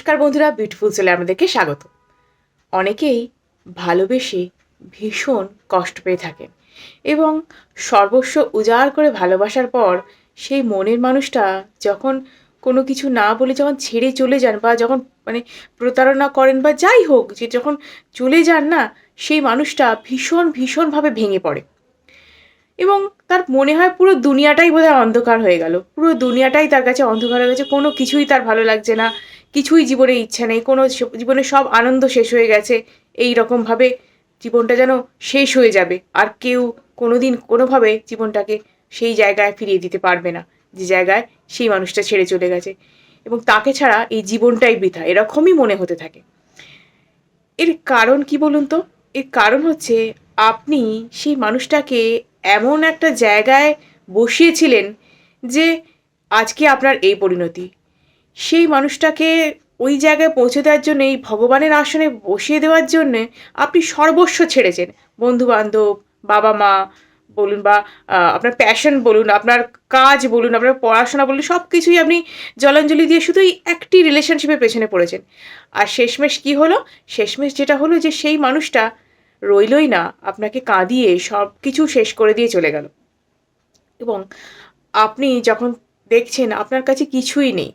নমস্কার বন্ধুরা বিউটিফুল সেলে আমাদেরকে স্বাগত। অনেকেই ভালোবেসে ভীষণ কষ্ট পেয়ে থাকেন এবং সর্বস্ব উজাড় করে ভালোবাসার পর সেই মনের মানুষটা যখন কোনো কিছু না বলে যখন ছেড়ে চলে যান বা যখন মানে প্রতারণা করেন বা যাই হোক, যে যখন চলে যান না, সেই মানুষটা ভীষণ ভীষণভাবে ভেঙে পড়ে। এবং তার মনে হয় পুরো দুনিয়াটাই বোধহয় অন্ধকার হয়ে গেল। পুরো দুনিয়াটাই তার কাছে অন্ধকার হয়ে গেছে। কোনো কিছুই তার ভালো লাগছে না। কিছুই জীবনে ইচ্ছা নেই। কোনো জীবনে সব আনন্দ শেষ হয়ে গেছে। এই রকমভাবে জীবনটা যেন শেষ হয়ে যাবে। আর কেউ কোনোদিন কোনোভাবে জীবনটাকে সেই জায়গায় ফিরিয়ে দিতে পারবে না, যে জায়গায় সেই মানুষটা ছেড়ে চলে গেছে। এবং তাকে ছাড়া এই জীবনটাই বৃথা। এরকমই মনে হতে থাকে। এর কারণ কি বলুন তো? এর কারণ হচ্ছে আপনি সেই মানুষটাকে এমন একটা জায়গায় বসিয়েছিলেন যে আজকে আপনার এই পরিণতি। সেই মানুষটাকে ওই জায়গায় পৌঁছে দেওয়ার জন্য, এই ভগবানের আসনে বসিয়ে দেওয়ার জন্যে আপনি সর্বস্ব ছেড়েছেন। বন্ধু বান্ধব বাবা মা বলুন বা আপনার প্যাশন বলুন, আপনার কাজ বলুন, আপনার পড়াশোনা বলুন সব কিছুই আপনি জলাঞ্জলি দিয়ে শুধু এই একটি রিলেশনশিপের পেছনে পড়েছেন। আর শেষমেশ কি হলো? শেষমেশ যেটা হলো যে সেই মানুষটা রইলই না, আপনাকে কাঁদিয়ে সব কিছু শেষ করে দিয়ে চলে গেল। এবং আপনি যখন দেখছেন, আপনার কাছে কিছুই নেই।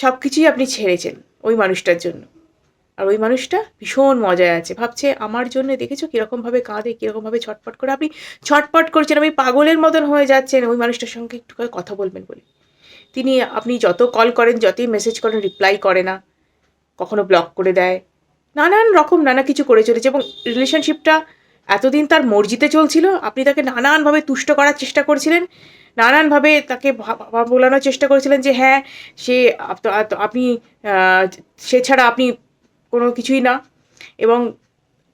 সব কিছুই আপনি ছেড়েছেন ওই মানুষটার জন্য। আর ওই মানুষটা ভীষণ মজায় আছে। ভাবছে, আমার জন্য দেখেছ কীরকমভাবে কাঁদে, কীরকমভাবে ছটপট করে? আপনি ছটপট করছেন, আপনি পাগলের মতন হয়ে যাচ্ছেন ওই মানুষটার সঙ্গে একটু করে কথা বলবেন বলে। তিনি, আপনি যত কল করেন, যতই মেসেজ করেন রিপ্লাই করে না। কখনো ব্লক করে দেয় নানান রকম নানা কিছু করে চলেছে এবং রিলেশনশিপটা এতদিন তার মর্জিতে চলছিল, আপনি তাকে নানানভাবে তুষ্ট করার চেষ্টা করছিলেন, নানানভাবে তাকে বোলানোর চেষ্টা করেছিলেন যে হ্যাঁ সে আপ- আপ- আপনি সে ছাড়া আপনি কোনো কিছুই না। এবং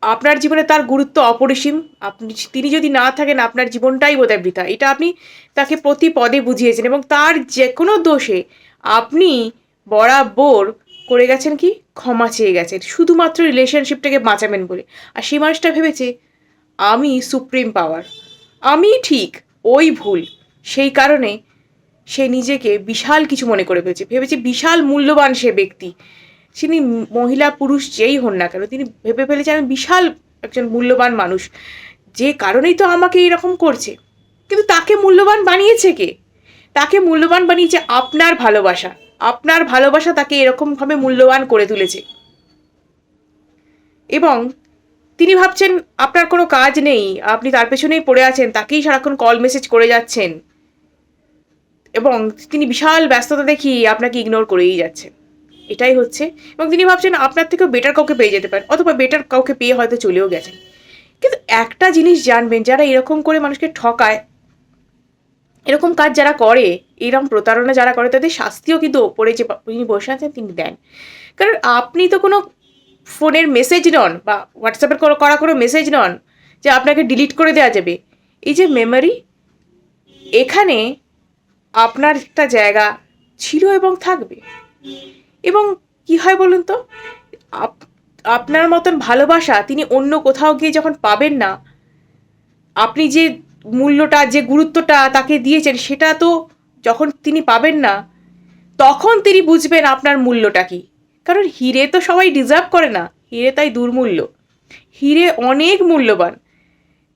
আপনার জীবনে তার গুরুত্ব অপরিসীম, আপনি তিনি যদি না থাকেন, আপনার জীবনটাই বোধহয় বৃথা। এটা আপনি তাকে প্রতি পদে বুঝিয়েছেন এবং তার যে কোনো দোষে আপনি বরাবর করে গেছেন কি? ক্ষমা চেয়ে গেছেন। শুধুমাত্র রিলেশনশিপটাকে বাঁচাবেন বলে। আর সেই মানুষটা ভেবেছে, আমি সুপ্রিম পাওয়ার আমি ঠিক, ওই ভুল। সেই কারণে সে নিজেকে বিশাল কিছু মনে করে ফেলেছে। ভেবেছে বিশাল মূল্যবান সে ব্যক্তি। তিনি মহিলা, পুরুষ, যেই হন না কেন, তিনি ভেবে ফেলেছে, আমি বিশাল একজন মূল্যবান মানুষ। যে কারণেই তো আমাকে এরকম করছে। কিন্তু তাকে মূল্যবান বানিয়েছে কে? তাকে মূল্যবান বানিয়েছে আপনার ভালোবাসা। আপনার ভালোবাসা তাকে এরকমভাবে মূল্যবান করে তুলেছে। এবং তিনি ভাবছেন, আপনার কোনো কাজ নেই, আপনি তার পেছনেই পড়ে আছেন, তাকেই সারাক্ষণ কল মেসেজ করে যাচ্ছেন। এবং তিনি বিশাল ব্যস্ততা দেখিয়ে আপনাকে ইগনোর করেই যাচ্ছেন। এটাই হচ্ছে। এবং তিনি ভাবছেন, আপনার থেকেও বেটার কাউকে পেয়ে যেতে পারেন অথবা বেটার কাউকে পেয়ে হয়তো চলেও গেছেন। কিন্তু একটা জিনিস জানবেন, যারা এরকম করে মানুষকে ঠকায় এরকম কাজ যারা করে এরকম প্রতারণা যারা করে, তাদের শাস্তিও কিন্তু ওপরে যে তিনি বসে আছেন, তিনি দেন। কারণ আপনি তো কোনো ফোনের মেসেজ নন বা হোয়াটসঅ্যাপের করা কোনো মেসেজ নন যে আপনাকে ডিলিট করে দেওয়া যাবে। এই যে মেমোরি এখানে আপনার একটা জায়গা ছিল এবং থাকবে। এবং কি হয় বলুন তো? আপ- আপনার মতন ভালোবাসা তিনি অন্য কোথাও গিয়ে যখন পাবেন না, আপনি যে মূল্যটা, যে গুরুত্বটা তাকে দিয়েছেন, সেটা তো যখন তিনি পাবেন না, তখন তিনি বুঝবেন আপনার মূল্যটা কি। কারণ হিরে তো সবাই ডিজার্ভ করে না, হিরে তাই দুর্মূল্য। হিরে অনেক মূল্যবান।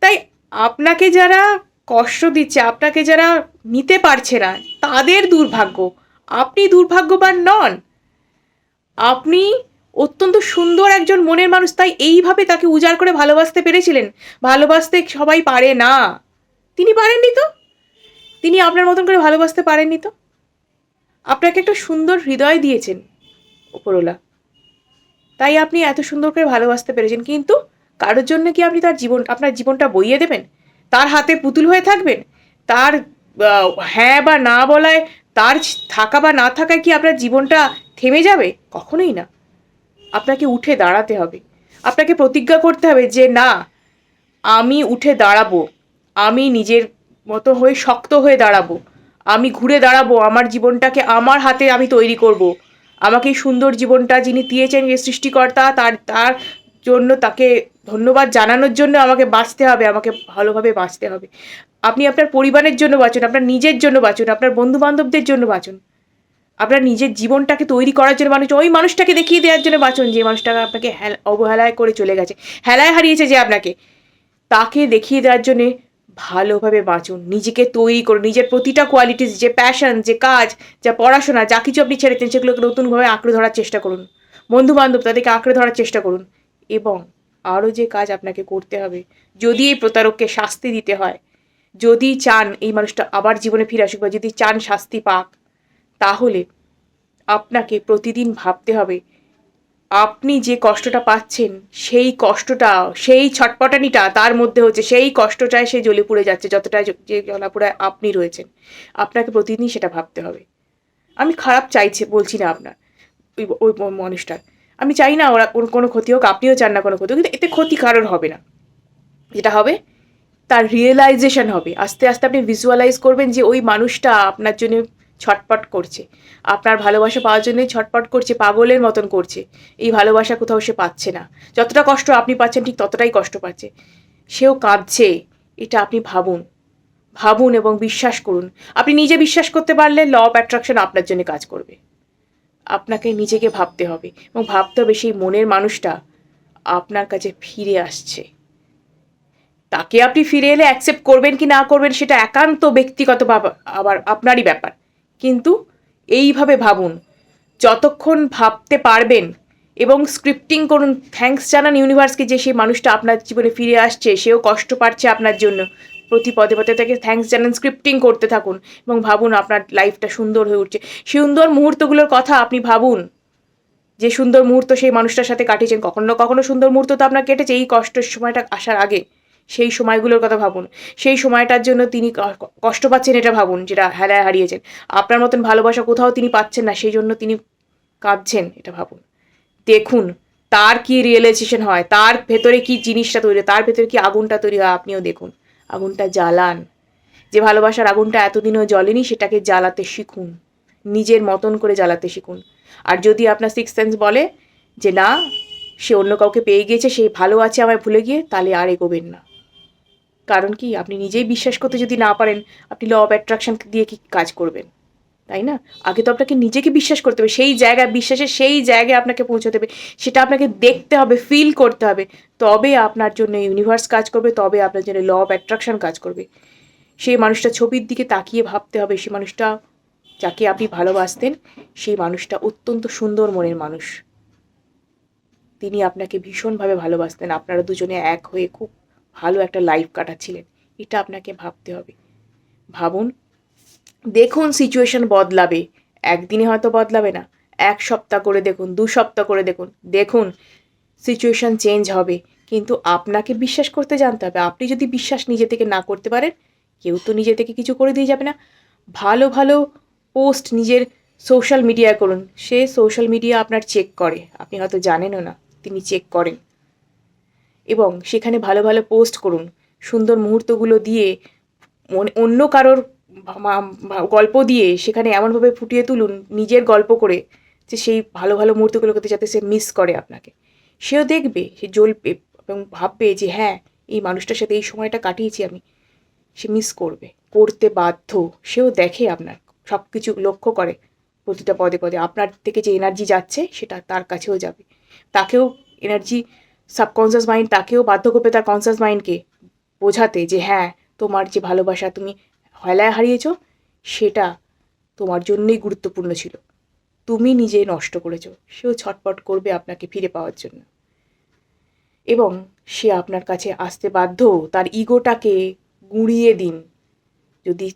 তাই আপনাকে যারা কষ্ট দিচ্ছে, আপনাকে যারা নিতে পারছে না, তাদের দুর্ভাগ্য। আপনি দুর্ভাগ্যবান নন। আপনি অত্যন্ত সুন্দর একজন মনের মানুষ, তাই এইভাবে তাকে উজাড় করে ভালোবাসতে পেরেছিলেন। ভালোবাসতে সবাই পারে না। তিনি পারেননি তো? তিনি আপনার মতন করে ভালোবাসতে পারেননি তো? আপনাকে একটা সুন্দর হৃদয় দিয়েছেন ওপরওয়ালা তাই আপনি এত সুন্দর করে ভালোবাসতে পেরেছেন, কিন্তু কারোর জন্য কি আপনি তার জীবন আপনার জীবনটা বইয়ে দেবেন? তার হাতে পুতুল হয়ে থাকবেন? তার হ্যাঁ বা না বলায় তার থাকা বা না থাকায় কি আপনার জীবনটা থেমে যাবে? কখনোই না। আপনাকে উঠে দাঁড়াতে হবে। আপনাকে প্রতিজ্ঞা করতে হবে যে, না, আমি উঠে দাঁড়াবো। আমি নিজের মতো হয়ে শক্ত হয়ে দাঁড়াবো। আমি ঘুরে দাঁড়াবো, আমার জীবনটাকে আমার হাতে আমি তৈরি করব। আমাকে সুন্দর জীবনটা যিনি দিয়েছেন, যে সৃষ্টিকর্তা, তার তার জন্য তাকে ধন্যবাদ জানানোর জন্য আমাকে বাঁচতে হবে, আমাকে ভালোভাবে বাঁচতে হবে। আপনি আপনার পরিবারের জন্য বাঁচুন, আপনার নিজের জন্য বাঁচুন, আপনার বন্ধু বান্ধবদের জন্য বাঁচুন। আপনার নিজের জীবনটাকে তৈরি করার জন্য মানুষ, ওই মানুষটাকে দেখিয়ে দেওয়ার জন্য বাঁচুন, যে মানুষটাকে আপনাকে হেল, অবহেলায় করে চলে গেছে, হেলায় হারিয়েছে যে আপনাকে। তাকে দেখিয়ে দেওয়ার জন্যে ভালোভাবে বাঁচুন, নিজেকে তৈরি করুন, নিজের প্রতিটা কোয়ালিটিস যে প্যাশন যে কাজ, যা পড়াশোনা, যা কিছু আপনি ছেড়েছেন সেগুলোকে নতুনভাবে আঁকড়ে ধরার চেষ্টা করুন। বন্ধু বান্ধব তাদেরকে আঁকড়ে ধরার চেষ্টা করুন। এবং আরও যে কাজ আপনাকে করতে হবে, যদি এই প্রতারককে শাস্তি দিতে হয়, যদি চান এই মানুষটা আবার জীবনে ফিরে আসুক বা যদি চান শাস্তি পাক, তাহলে আপনাকে প্রতিদিন ভাবতে হবে আপনি যে কষ্টটা পাচ্ছেন, সেই কষ্টটা, সেই ছটপটানিটা তার মধ্যে হচ্ছে, সেই কষ্টটায় সে জ্বলে পুড়ে যাচ্ছে, যতটা যে জ্বলাপোড়ায় আপনি রয়েছেন। আপনাকে প্রতিদিনই সেটা ভাবতে হবে। আমি খারাপ চাইছে, বলছি না আপনার, ওই ওই মানুষটার। আমি চাই না ওরা কোনো কোনো ক্ষতি হোক, আপনিও চান না কোনো ক্ষতি হোক, কিন্তু এতে ক্ষতি কারোর হবে না। যেটা হবে, তার রিয়েলাইজেশন হবে। আস্তে আস্তে আপনি ভিজুয়ালাইজ করবেন যে ওই মানুষটা আপনার জন্য ছটপট করছে। আপনার ভালোবাসা পাওয়ার জন্যই ছটপট করছে, পাগলের মতন করছে। এই ভালোবাসা কোথাও সে পাচ্ছে না। যতটা কষ্ট আপনি পাচ্ছেন, ঠিক ততটাই কষ্ট পাচ্ছে। সেও কাঁদছে, এটা আপনি ভাবুন। ভাবুন এবং বিশ্বাস করুন। আপনি নিজে বিশ্বাস করতে পারলে ল অফ অ্যাট্রাকশন আপনার জন্য কাজ করবে। আপনাকে নিজেকে ভাবতে হবে এবং ভাবতে হবে সেই মনের মানুষটা আপনার কাছে ফিরে আসছে। তাকে আপনি ফিরে এলে অ্যাকসেপ্ট করবেন কি না করবেন সেটা একান্ত ব্যক্তিগত আবার আপনারই ব্যাপার। কিন্তু এইভাবে ভাবুন, যতক্ষণ ভাবতে পারবেন এবং স্ক্রিপ্টিং করুন থ্যাঙ্কস জানান ইউনিভার্সকে যে সেই মানুষটা আপনার জীবনে ফিরে আসছে, সেও কষ্ট পাচ্ছে আপনার জন্য। প্রতি পদে পদে তাকে থ্যাঙ্কস জানান স্ক্রিপ্টিং করতে থাকুন এবং ভাবুন আপনার লাইফটা সুন্দর হয়ে উঠছে। সুন্দর মুহূর্তগুলোর কথা আপনি ভাবুন, যে সুন্দর মুহূর্ত সেই মানুষটার সাথে কাটিয়েছেন। কখনো কখনো সুন্দর মুহূর্ত তো আপনার কেটেছে, এই কষ্টের সময়টা আসার আগে। সেই সময়গুলোর কথা ভাবুন। সেই সময়টার জন্য তিনি কষ্ট পাচ্ছেন এটা ভাবুন, যেটা হেলায় হারিয়েছেন। আপনার মতন ভালোবাসা কোথাও তিনি পাচ্ছেন না, সেই জন্য তিনি কাঁদছেন এটা ভাবুন। দেখুন, তার কি রিয়েলাইজেশন হয়, তার ভেতরে কি জিনিসটা তৈরি, তার ভেতরে কি আগুনটা তৈরি হয়, আপনিও দেখুন। আগুনটা জ্বালান। যে ভালোবাসার আগুনটা এতদিনও জ্বলেনি, সেটাকে জ্বালাতে শিখুন। নিজের মতন করে জ্বালাতে শিখুন। আর যদি আপনার সিক্স সেন্স বলে যে, না, সে অন্য কাউকে পেয়ে গিয়েছে, সে ভালো আছে, আমায় ভুলে গিয়ে, তাহলে আর এগোবেন না। কারণ কি? আপনি নিজেই বিশ্বাস করতে যদি না পারেন, আপনি ল অফ অ্যাট্রাকশন দিয়ে কি কাজ করবেন? তাই না? আগে তো আপনাকে নিজেকে বিশ্বাস করতে হবে, সেই জায়গায় বিশ্বাসের সেই জায়গায় আপনাকে পৌঁছতে হবে, সেটা আপনাকে দেখতে হবে ফিল করতে হবে। তবে আপনার জন্য ইউনিভার্স কাজ করবে, তবে আপনার জন্য ল অফ অ্যাট্রাকশন কাজ করবে। সেই মানুষটা ছবির দিকে তাকিয়ে ভাবতে হবে, সেই মানুষটা যাকে আপনি ভালোবাসতেন, সেই মানুষটা অত্যন্ত সুন্দর মনের মানুষ। তিনি আপনাকে ভীষণভাবে ভালোবাসতেন। আপনারা দুজনে এক হয়ে খুব ভালো একটা লাইফ কাটাচ্ছিলেন। এটা আপনাকে ভাবতে হবে। ভাবুন, দেখুন সিচুয়েশন বদলাবে। একদিনে হয়তো বদলাবে না। এক সপ্তাহ করে দেখুন, দু সপ্তাহ করে দেখুন। দেখুন সিচুয়েশন চেঞ্জ হবে। কিন্তু আপনাকে বিশ্বাস করতে জানতে হবে। আপনি যদি বিশ্বাস নিজে থেকে না করতে পারেন, কেউ তো নিজে থেকে কিছু করে দিয়ে যাবে না। ভালো ভালো পোস্ট নিজের সোশ্যাল মিডিয়ায় করুন। সে সোশ্যাল মিডিয়া আপনার চেক করে। আপনি হয়তো জানেনও না, তিনি চেক করেন। এবং সেখানে ভালো ভালো পোস্ট করুন। সুন্দর মুহূর্তগুলো দিয়ে অন্য কারোর গল্প দিয়ে সেখানে এমনভাবে ফুটিয়ে তুলুন, নিজের গল্প করে, যে সেই ভালো ভালো মুহূর্তগুলোকে যাতে সে মিস করে আপনাকে। সেও দেখবে, সে জ্বলবে এবং ভাববে যে হ্যাঁ এই মানুষটার সাথে এই সময়টা কাটিয়েছি আমি। সে মিস করবে, করতে বাধ্য। সেও দেখে আপনার সব কিছু লক্ষ্য করে প্রতিটা পদে পদে। আপনার থেকে যে এনার্জি যাচ্ছে, সেটা তার কাছেও যাবে। তাকেও এনার্জি সাবকনসিয়াস মাইন্ড তাকেও বাধ্য করবে তার কনসিয়াস মাইন্ডকে বোঝাতে যে হ্যাঁ তোমার যে ভালোবাসা তুমি হেলায় হারিয়েছ, সেটা তোমার জন্যই গুরুত্বপূর্ণ ছিল। তুমি নিজে নষ্ট করেছ। সেও ছটপট করবে আপনাকে ফিরে পাওয়ার জন্য। এবং সে আপনার কাছে আসতে বাধ্য, তার ইগোটাকে গুঁড়িয়ে দিন। যদি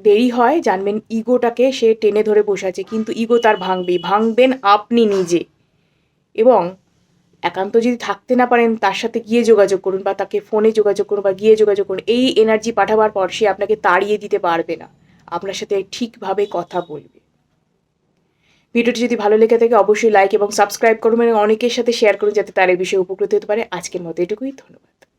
দেরি হয়, জানবেন ইগোটাকে সে টেনে ধরে বসে আছে, কিন্তু ইগো তার ভাঙবে ভাঙবেন আপনি নিজে। এবং একান্ত যদি থাকতে না পারেন, তার সাথে গিয়ে যোগাযোগ করুন বা তাকে ফোনে যোগাযোগ করুন বা গিয়ে যোগাযোগ করুন, এই এনার্জি পাঠাবার পর সে আপনাকে তাড়িয়ে দিতে পারবে না। আপনার সাথে ঠিকভাবে কথা বলবে। ভিডিওটি যদি ভালো লেগে থাকে, অবশ্যই লাইক এবং সাবস্ক্রাইব করুন এবং অনেকের সাথে শেয়ার করুন যাতে তার এই বিষয়ে উপকৃত হতে পারে। আজকের মতো এটুকুই, ধন্যবাদ।